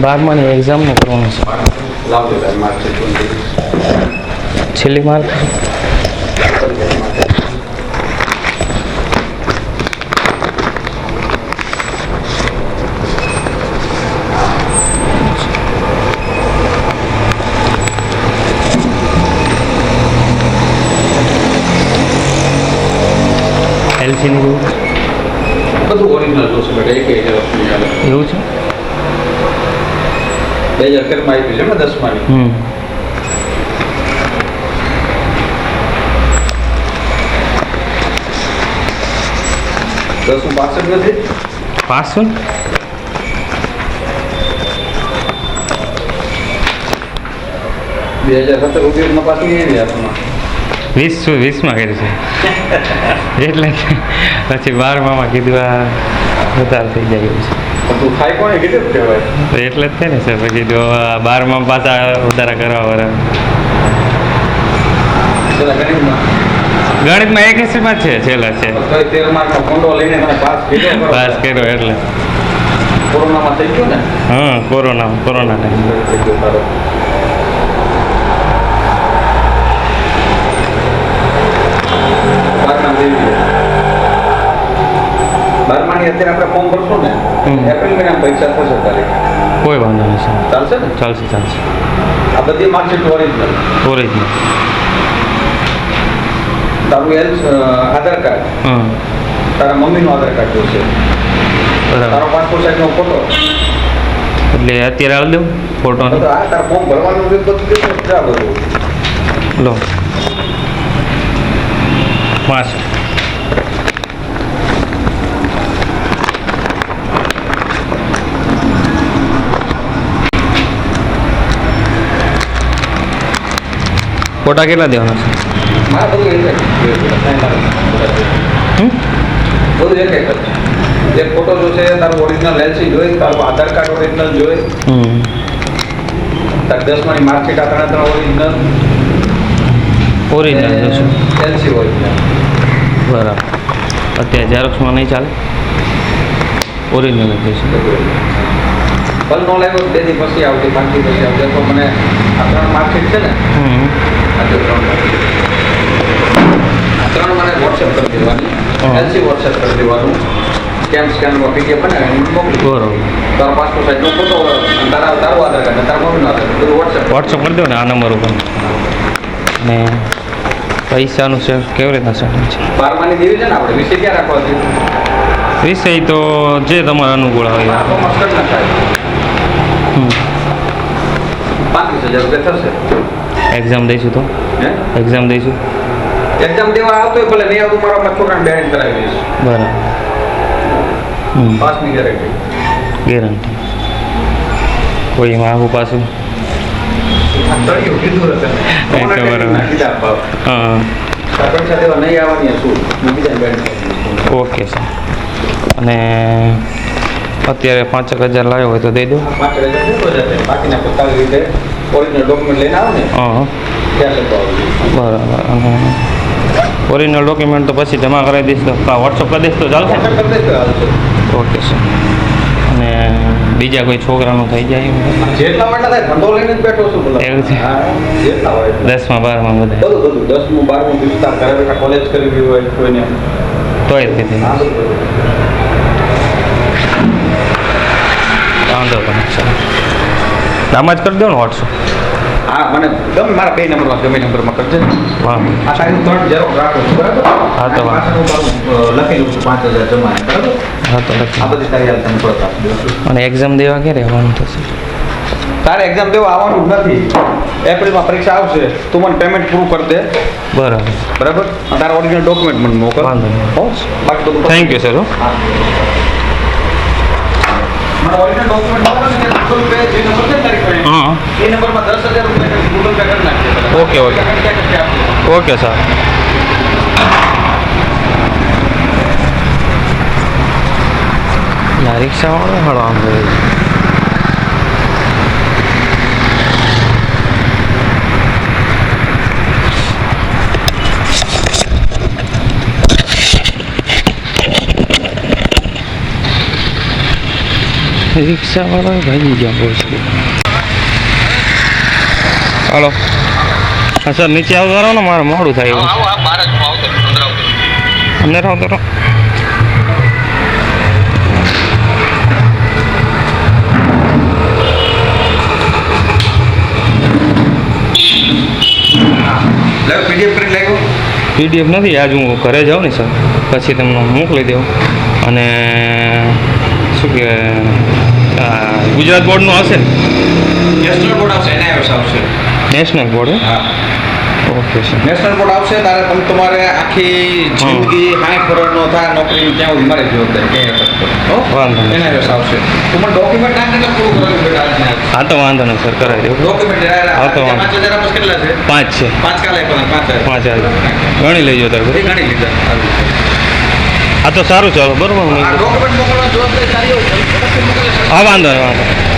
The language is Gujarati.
બારમાની એક્ઝામનું કરવાનું છે લાવજો તાર માર્કશીટ છેલ્લી માર્ક એલસીની જેવું બધું ઓરિજિનલ જોશે બેટા એક એક વસ્તુ નહીં આવે એવું છે બે હજાર તેરમાં આવી છે ને દસમાની. દસમું પાસઠ નથી? પાસ બે હજાર સત્તર ઉપયોગમાં પાછી એવી હાથમાં વીસ વીસમાં કર્યું છે? એટલે પછી બારમામાં કીધું આ વધારે થઈ જાય છે. એટલે જ છે ને સર પછી કીધું બારમાં પાછા વધારા કરવા વાળા ગણિતમાં? એક જ છે છેલ્લા છે. પાસ કર્યો એટલે. કોરોનામાં થઈ ગયો ને? હા કોરોના કોરોના ટાઈમ થઈ ગયો તારો બારમા દેવી છે. અત્યારે આપણે ફોર્મ ભરશું ને. એપ્રિલ મહિનામાં પરીક્ષા થશે કોઈ વાંધો નહીં સર ચાલશે ને? ચાલશે ચાલશે. આ બધી માર્કશીટ ઓરિજિનલ ઓરિજિનલ તારું એલ આધાર કાર્ડ. તારા મમ્મીનું આધાર કાર્ડ જોશે. તારો પાસપોર્ટ સાઈઝનો ફોટો એટલે અત્યારે આવી દઉં ફોટો તારા ફોર્મ ભરવાનું બધું લો. પાંચ ફોટા કેટલા દેવાના છે? એક જ. એક તારું ઓરિજિનલ એલસી જોઈ તારું આધાર કાર્ડ ઓરિજિનલ જોઈ. હમ. તારી દસમાની માર્કશીટ આ ત્રણે ત્રણ ઓરિજિનલ ઓરિજિનલ એલસી ઓરિજિનલ બરાબર. અત્યારે ઝેરોક્સમાં નહીં ચાલે? ઓરિજિનલ જ જોઈશું ભલ નો લાગ્યો બે દી પછી આવતી પાંચ પછી આવજે તો મને આ ત્રણ માર્કશીટ છે ને ત્રણ આ ત્રણ મને વોટ્સએપ કરી દેવાની. એલસી વોટ્સએપ કરી દેવાનું. સ્કેન સ્કેનમાં પીડીએફ બનાવીને મોકલી બરોબર. તારો પાસપોર્ટ સાઈઝનો ફોટો તારા તારું આધાર કાર્ડ તારા મમ્મીનું આધાર કાર્ડ બધું વોટ્સએપ વોટ્સઅપ કરી દો ને આ નંબર ઉપર. ને પૈસાનું છે કેવી રીતના સેટિંગ છે? બારમાની દેવી છે ને આપણે વિષય ક્યાં રાખવા છે? વિષય તો જે તમારા અનુકૂળ હોય. પાંત્રીસ હજાર રૂપિયા થશે. એક્ઝામ દઈશું તો. એક્ઝામ દઈશું. એક્ઝામ દેવા આવતો હોય ભલે નહીં આવતું મારા છોકરાને બેરેન્ટ કરાવી દઈશ. બરાબર. પાસની ગેરંટી ગેરંટી કોઈ એમાં આવું પાછું? Okay sir. અને અત્યારે પાંચેક હજાર લાવ્યો હોય તો દઈ દો. પાંચ હજાર બાકીના પોતાની રીતે ઓરિજિનલ ડોક્યુમેન્ટ લઈને આવે ને. હા બરાબર ઓરિજિનલ ડોક્યુમેન્ટ તો પછી જમા કરાવી દઈશ તો વોટ્સઅપ કરી દઈશ તો ચાલશે. Okay sir. અને બીજા કોઈ છોકરાનું થઈ જાય? જેટલા વાળા થાય ધંધો લઈને જ બેઠો છું એવું છે? જેટલા હોય દસમાં બારમાં બધા? બધું બધું. દસમું બારમું વિસ્તાર ઘરે બેઠા કોલેજ કરવી હોય કોઈને. તોય થઈ. વાંધો પણ ચાલો આમાં જ કરી દો ને વોટ્સઅપ હા મને ગમે મારા બે નંબરમાં ગમે નંબરમાં કરજે. વાંધો આ સાઈડ ત્રણ ઝેરોક્ષ રાખો છું બરાબર? હા, તો લખેલું છે પાંચ હજાર જમા બરાબર? હા તો આ બધી તૈયારી તમે પરત આપી દઉં અને એક્ઝામ દેવા ક્યારે આવવાનું થશે? તારે એક્ઝામ દેવા આવવાનું જ નથી. એપ્રિલમાં પરીક્ષા આવશે તું મને પેમેન્ટ પૂરું કરી દે. બરાબર. બરાબર? તારા ઓરિજિનલ ડોક્યુમેન્ટ મને મોકલ. વાંધો નહીં. હો? બાકી તો થેન્ક યુ સર હો. Okay, okay. Okay sir. રિક્ષાવાળો હાડો રિક્ષાવાળો ભાગી ગયા પહોંચી હાલો હા સર નીચે આવતો રહો ને મારે મોડું થાય એવું અંદર આવતો રહું. પીડીએફ નથી આજ હું ઘરે જાઉં ને સર. પછી તમને મોકલી દઉં. અને શું કે ગુજરાત બોર્ડનું હશે ને? નેશનલ બોર્ડ આવશે એનઆઈએસ આવશે. નેશનલ બોર્ડ હા. ઓકે સર નેશનલ બોર્ડ આવશે તારે તમે તમારે આખી જિંદગી હાઈ ફરજનો થાય નોકરી ત્યાં સુધી મારી ક્યાંય કરતો વાંધો નહીં. એનઆઈએસ આવશે. તો પણ ડોક્યુમેન્ટ ના કેટલા પૂરું કરેલું બેટા હા તો વાંધો નહીં સર કરાવી દઉં ડોક્યુમેન્ટ હા તો વાંધો. પાંચ હજાર કેટલા છે? પાંચ છે. પાંચ કાલે પાંચ હજાર. પાંચ હજાર. ગણી લેજો તારે ગણી લીધા. હા તો સારું ચાલો બરોબર. હા વાંધો નહીં વાંધો.